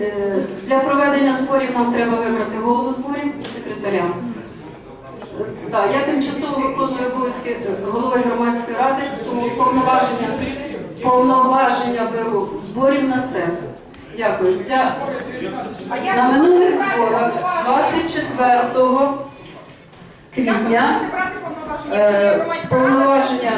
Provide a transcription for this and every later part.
Е, Для проведення зборів нам треба вибрати голову зборів і секретаря. Е, Так, я тимчасово виконую обов'язки е, голови громадської ради, тому повноваження, повноваження беру зборів на себе. Дякую. Для, на минулих зборах 24 квітня повноваження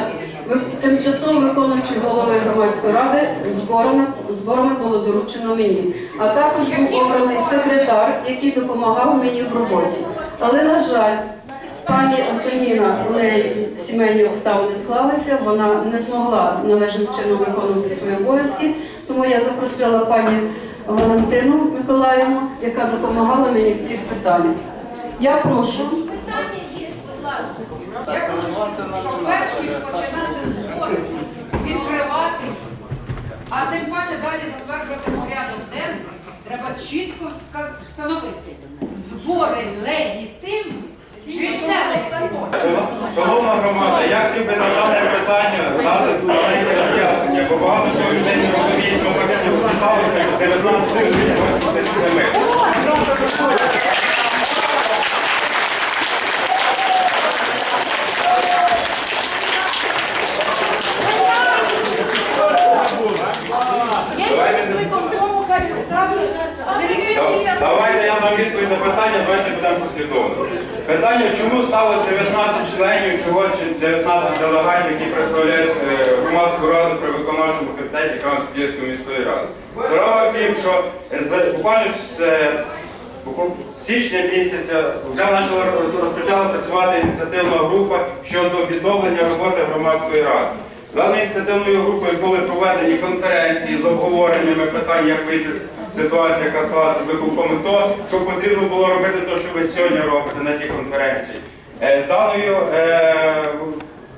тимчасово виконуючий голови громадської ради зборами, зборами було доручено мені. А також був обраний секретар, який допомагав мені в роботі. Але, на жаль, пані Антоніна, у неї сімейні обставини склалися, вона не змогла належним чином виконувати свої обов'язки, тому я запросила пані Валентину Миколаївну, яка допомагала мені в цих питаннях. Я прошу Я хочу, щоб перш починати збори, відкривати, а тим паче далі затверджувати порядок денний, треба чітко встановити. Збори легітимні чи нелегітимні. Шановна громада, я хотів би на дане питання дати маленьке роз'яснення, бо багато чого людей не розуміють, що так сталося 1987. Да- Давайте я дам відповідь на питання, давайте будемо послідовно. Питання, чому стало 19 членів, чого чи 19 делегатів, які представляють е, громадську раду при виконавчому комітеті Кам'янської міської ради. Справа в тім, що з буквально з січня місяця вже почала розпочала працювати ініціативна група щодо відновлення роботи громадської ради. Даною ініціативною групою були проведені конференції з обговореннями питань, як вийти з ситуації, яка склалася з виконкомом, то, що потрібно було робити, те, що ви сьогодні робите на тій конференції. Е, Даною е,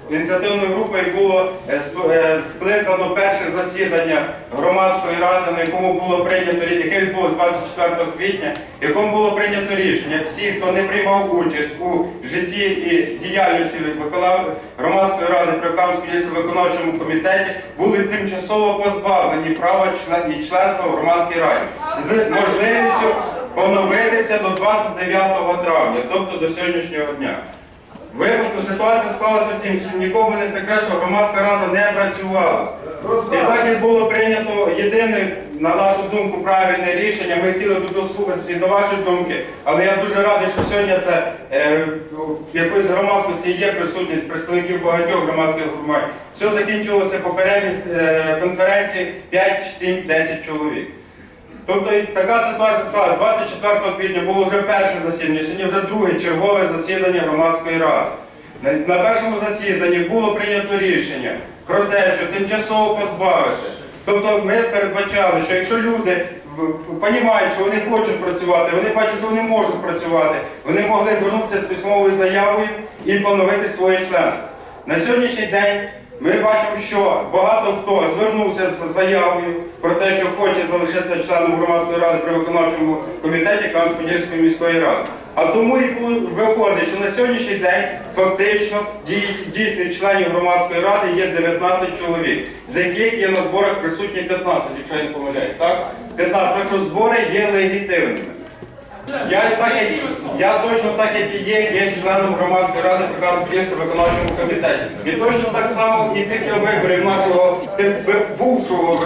ініціативною групою було е, е, скликано перше засідання громадської ради, на якому було прийнято яке відбулося 24 квітня, в якому було прийнято рішення. Всі, хто не приймав участь у житті і діяльності громадської ради при Кам'янському виконавчому комітеті, були тимчасово позбавлені права і членства в громадській раді з можливістю поновитися до 29 травня, тобто до сьогоднішнього дня. Випадку ситуація склалася в тім, нікому не секрет, що громадська рада не працювала. І так як було прийнято єдине, на нашу думку, правильне рішення. Ми хотіли тут дослухатися і до вашої думки, але я дуже радий, що сьогодні це е, в якоїсь громадськості є присутність представників багатьох громадських громад. Все закінчилося попередні е, конференції 5, 7, 10 чоловік. Тобто така ситуація склалася. 24 квітня було вже перше засідання, сьогодні вже друге чергове засідання громадської ради. На першому засіданні було прийнято рішення про те, що тимчасово позбавити. Тобто ми передбачали, що якщо люди розуміють, що вони хочуть працювати, вони бачать, що вони можуть працювати, вони могли звернутися з письмовою заявою і поновити своє членство. На сьогоднішній день ми бачимо, що багато хто звернувся з заявою про те, що хоче залишитися членом громадської ради при виконавчому комітеті Кам'янської міської ради. А тому і виходить, що на сьогоднішній день фактично дій- дійсних членів громадської ради є 19 чоловік, з яких є на зборах присутні 15, якщо я не помиляюсь, так? 15, так що збори є легітимними. Я, так, я точно так, як і є, є членом громадської ради Приказ-Подільського виконавчому комітеті. І точно так само і після виборів нашого бувшого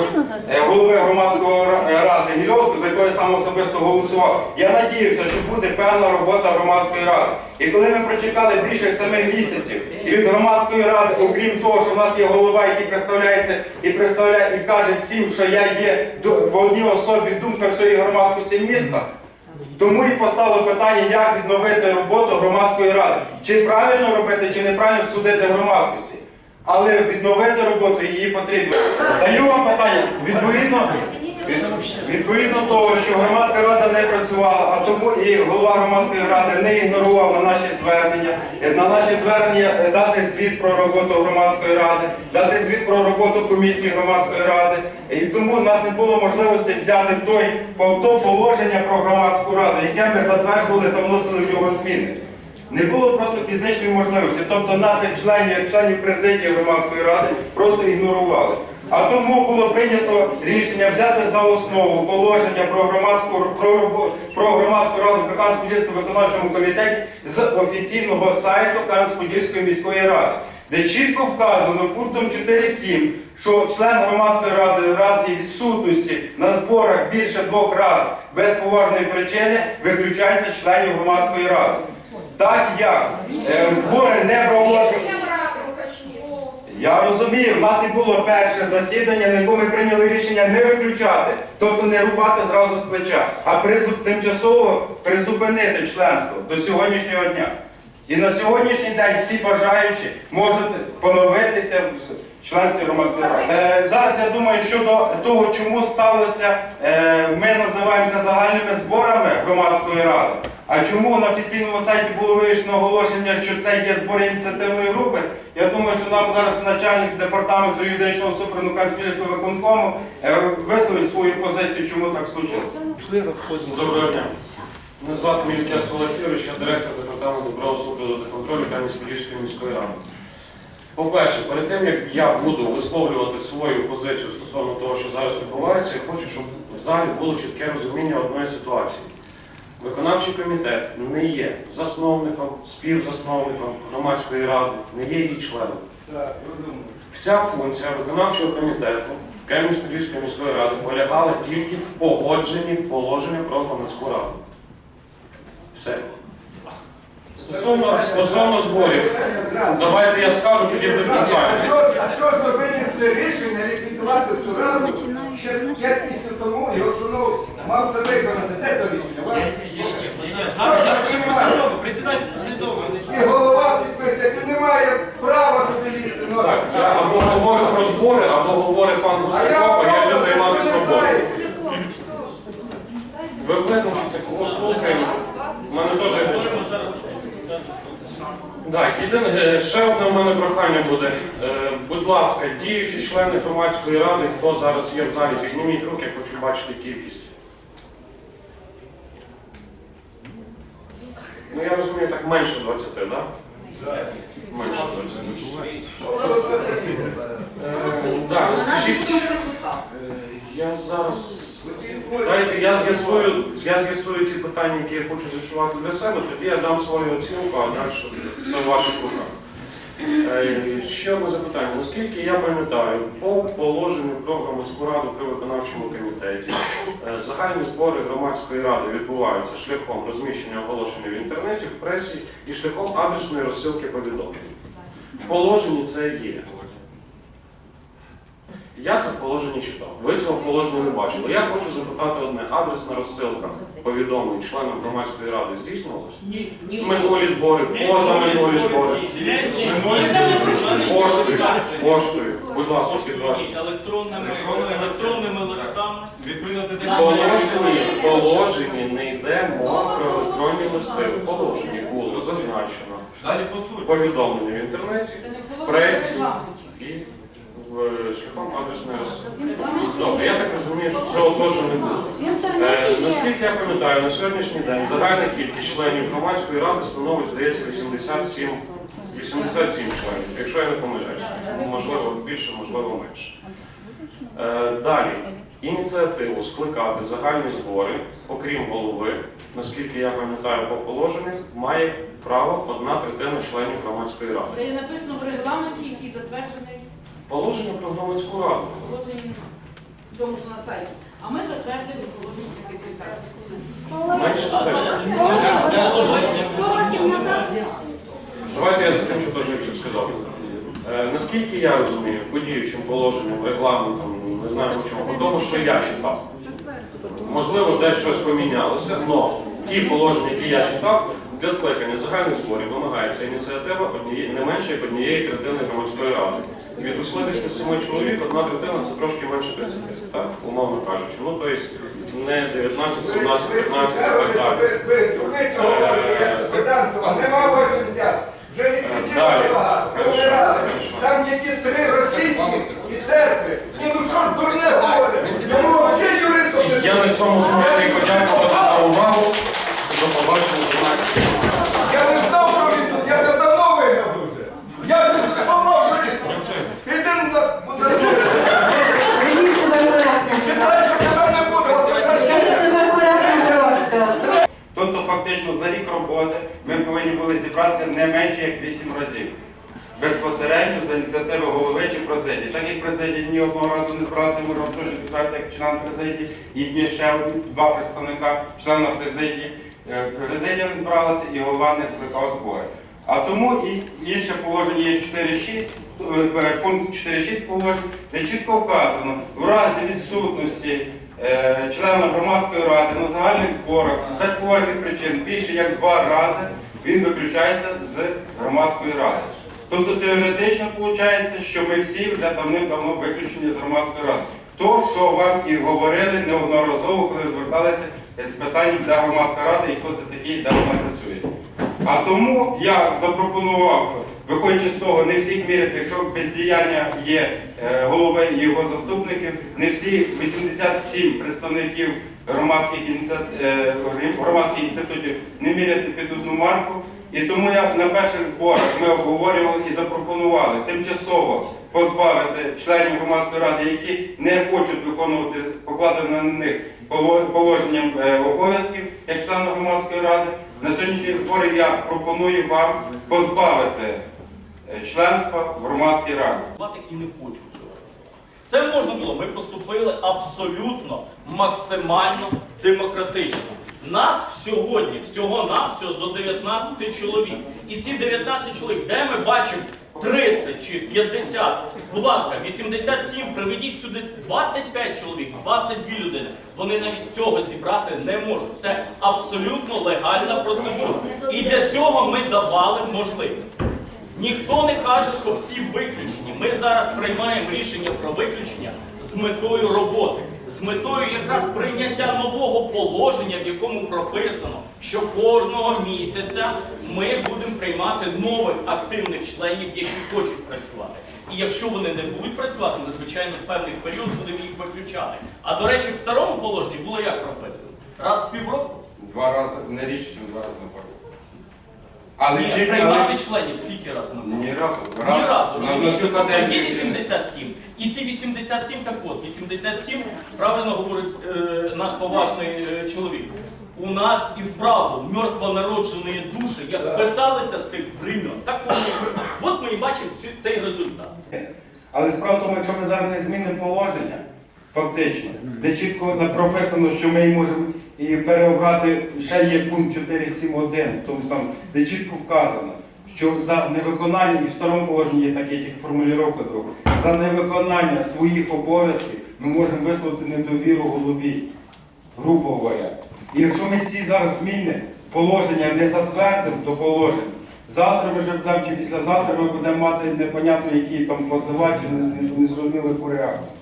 е, голови громадської ради Гільовського, за якого я сам особисто голосував, я надіявся, що буде певна робота громадської ради. І коли ми прочекали більше семи місяців, і від громадської ради, окрім того, що в нас є голова, який представляється і представляє і каже всім, що я є в одній особі думка всієї громадськості міста. Тому і постало питання, як відновити роботу громадської ради. Чи правильно робити, чи неправильно судити громадськості. Але відновити роботу її потрібно. Даю вам питання. Відповідно, від- відповідно того, що громадська рада не працювала, а тому і голова громадської ради не ігнорував на наші звернення, е, на наші звернення е, дати звіт про роботу громадської ради, дати звіт про роботу комісії громадської ради. І тому в нас не було можливості взяти той то положення про громадську раду, яке ми затверджували та вносили в нього зміни. Не було просто фізичної можливості. Тобто нас, як членів, як членів президії громадської ради, просто ігнорували. А тому було прийнято рішення взяти за основу положення про громадську про, про громадську раду при Кам'янсько-Подільському виконавчому комітеті з офіційного сайту Кам'янсько-Подільської міської ради, де чітко вказано пунктом 4.7, що член громадської ради в разі відсутності на зборах більше двох разів без поважної причини виключається членів громадської ради. Так як е, збори не проводять. Я розумію, в нас і було перше засідання, на якому ми прийняли рішення не виключати, тобто не рубати зразу з плеча, а призуп, тимчасово призупинити членство до сьогоднішнього дня. І на сьогоднішній день всі бажаючі можуть поновитися членстві громадської ради. Е, зараз я думаю, щодо того, чому сталося, е, ми називаємо це загальними зборами громадської ради. А чому на офіційному сайті було вивішено оголошення, що це є збори ініціативної групи? Я думаю, що нам зараз начальник департаменту юридичного супроводу Кам'янського виконкому е, висловить свою позицію, чому так случилось. Доброго дня. Мене звати Мількес Олексійович, я директор департаменту правосуддя та контролю Кам'янськ-Подільської міської ради. По-перше, перед тим як я буду висловлювати свою позицію стосовно того, що зараз відбувається, я хочу, щоб в залі було чітке розуміння одної ситуації. Виконавчий комітет не є засновником, співзасновником громадської ради, не є її членом. Вся функція виконавчого комітету Кам'янськ-Подільської міської ради полягала тільки в погодженні положення про громадську раду. Все. Стосовно, стосовно зборів, давайте я скажу, тоді буде А що- А що ж ви винесли рішення ліквідувати цю раду ще п'ять місяців тому, і Горшунов мав це виконати? Де то рішення? Вас? Зараз я послідовно, присідайте послідовно. І голова підписує, він не має права туди лізти. Ну, Так, я або говорю про збори, або говорить пан А я Гусаков, а я вам займатися не роботою. знаю. Ви визначите, кого слухаємо. У мене теж Так, єдине, е, ще одне в мене прохання буде. Е, Будь ласка, діючі члени громадської ради, хто зараз є в залі, підніміть руки, я хочу бачити кількість. Ну я розумію, так менше 20, так? Да? Менше 20. Е, Так, скажіть, я зараз. Дайте я з'ясую, я з'ясую ті питання, які я хочу з'ясувати для себе, тоді я дам свою оцінку, а далі все в ваших руках. Е, Ще одне запитання. Наскільки я пам'ятаю, по положенню про громадську раду при виконавчому комітеті е, загальні збори громадської ради відбуваються шляхом розміщення оголошення в інтернеті, в пресі і шляхом адресної розсилки повідомлень. В положенні це є. Я це положення читав. Ви цього положення не бачили. Я хочу запитати одне: адресна розсилка повідомлень членам громадської ради здійснювалась? Ні, ні. Минулі збори, позаминулі збори. Поштою, поштою. Будь ласка, підтвердіть. Електронними, електронними листами. Відповідно до В положенні, в положенні не йде мова про електронні листи. В положенні було зазначено Далі по суті. повідомлення в інтернеті, в пресі і в шляхом адресної розсилки. Добре, я так розумію, що цього теж не було. Е, Наскільки я пам'ятаю, на сьогоднішній день загальна кількість членів громадської ради становить, здається, 87, 87 членів, якщо я не помиляюсь. Можливо, більше, можливо, менше. Е, Далі, ініціативу скликати загальні збори, окрім голови, наскільки я пам'ятаю по положенню, має право одна третина членів громадської ради. Це і написано в регламенті, який затверджений Положення про громадську раду. тому ж на сайті. А ми затвердили положення секретаря. Давайте я закінчу те, що я сказав. Е, наскільки я розумію, по діючим положенням, регламентом, не знаю по чому, по тому, що я читав. Можливо, десь щось помінялося, але ті положення, які я читав, для скликання загальних зборів вимагається ініціатива не менше як однієї третини громадської ради. Від 87 чоловік одна дитина це трошки менше 30, так, умовно кажучи. Ну, тобто не 19, 17, 15 і так далі. Не менше як 8 разів. Безпосередньо за ініціативи голови чи президії. Так як президія ні одного разу не збиралася, можемо теж підтвердити як член президії, і ще два представника члена президії. Е, Президія не збиралася і голова не скликав збори. А тому і інше положення є 4.6, е, пункт 4.6 положень, де чітко вказано, в разі відсутності е, члена громадської ради на загальних зборах без поважних причин більше як два рази він виключається з громадської ради. Тобто теоретично виходить, що ми всі вже давним-давно виключені з громадської ради. То, що вам і говорили неодноразово, коли зверталися з питанням, де громадська рада і хто це такий, де вона працює. А тому я запропонував, виходячи з того, не всіх міряти, якщо бездіяння є е, голови і його заступників, не всі 87 представників громадських, е, громадських інститутів не міряти під одну марку. І тому я на перших зборах ми обговорювали і запропонували тимчасово позбавити членів громадської ради, які не хочуть виконувати покладене на них положенням е, обов'язків як члени громадської ради. На сьогоднішній зборі я пропоную вам позбавити членства в громадській раді. І не хочу цього. Це можна було. Ми поступили абсолютно максимально демократично. Нас сьогодні, всього навсього до 19 чоловік. І ці 19 чоловік, де ми бачимо 30 чи 50, будь ласка, 87, приведіть сюди 25 чоловік, 22 людини. Вони навіть цього зібрати не можуть. Це абсолютно легальна процедура. І для цього ми давали можливість. Ніхто не каже, що всі виключені. Ми зараз приймаємо рішення про виключення з метою роботи, з метою якраз прийняття нового положення, в якому прописано, що кожного місяця ми будемо приймати нових активних членів, які хочуть працювати. І якщо вони не будуть працювати, ми звичайно в певний період будемо їх виключати. А до речі, в старому положенні було як прописано? Раз в півроку? Два рази не річ, два рази на пару. Але Ні, тільки приймати але- членів скільки разів ми ні разу. Ні разу. на, на розумієте? каденцію. 87. І ці 87, так от, 87, правильно говорить е, наш поважний е, чоловік. У нас і вправду мертвонароджені душі, як писалися з тих времен, так вони. От ми і бачимо цю- цей результат. Але справа в тому, якщо ми зараз не змінимо положення, фактично, де чітко на- прописано, що ми можемо і переобрати, ще є пункт 4.7.1, в тому самому, де чітко вказано, що за невиконання, і в старому положенні є таке тільки формулювання друга, за невиконання своїх обов'язків ми можемо висловити недовіру голові, грубо говоря. І якщо ми ці зараз зміни положення не затвердимо до положень, завтра ми вже будемо чи післязавтра ми будемо мати непонятно які там позивачі, незрозумілу реакцію.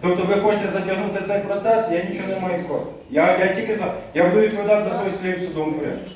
Тобто ви хочете затягнути цей процес, я нічого не маю проти. Я, я тільки за. Я буду відповідати за свої слів в судовому порядку.